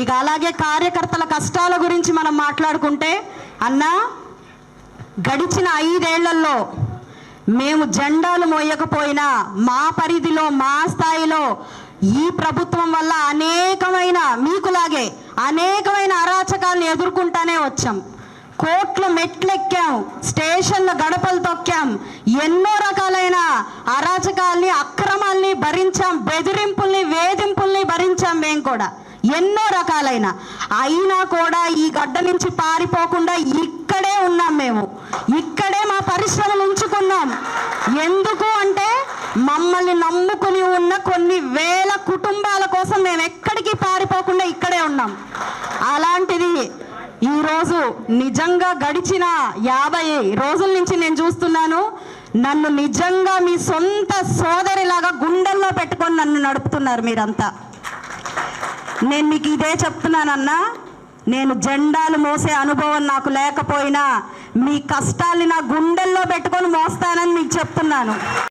ఇక అలాగే కార్యకర్తల కష్టాల గురించి మనం మాట్లాడుకుంటే అన్నా గడిచిన ఐదేళ్ళలో మేము జెండాలు మోయకపోయినా మా పరిధిలో మా స్థాయిలో ఈ ప్రభుత్వం వల్ల అనేకమైన మీకులాగే అనేకమైన అరాచకాలను ఎదుర్కొంటానే వచ్చాం. కోట్లు మెట్లెక్కాం స్టేషన్ల గడపలు తొక్కాం ఎన్నో రకాలైన అరాచకాల్ని అక్రమాల్ని భరించాం బెదిరింపుల్ని వేధింపుల్ని భరించాం మేము కూడా. ఎన్నో రకాలైన. అయినా కూడా ఈ గడ్డ నుంచి పారిపోకుండా ఇక్కడే ఉన్నాం మేము. ఇక్కడే మా పరిశ్రమలు ఉంచుకున్నాం. ఎందుకు అంటే మమ్మల్ని నమ్ముకుని ఉన్న కొన్ని వేల కుటుంబాల కోసం మేము ఎక్కడికి పారిపోకుండా ఇక్కడే ఉన్నాం. అలాంటిది ఈరోజు నిజంగా గడిచిన యాభై రోజుల నుంచి నేను చూస్తున్నాను. నన్ను నిజంగా మీ సొంత సోదరిలాగా గుండెల్లో పెట్టుకొని నన్ను నడుపుతున్నారు మీరంతా. నేను మీకు ఇదే చెప్తున్నానన్నా నేను జెండాలు మోసే అనుభవం నాకు లేకపోయినా మీ కష్టాల్ని నా గుండెల్లో పెట్టుకొని మోస్తానని మీకు చెప్తున్నాను.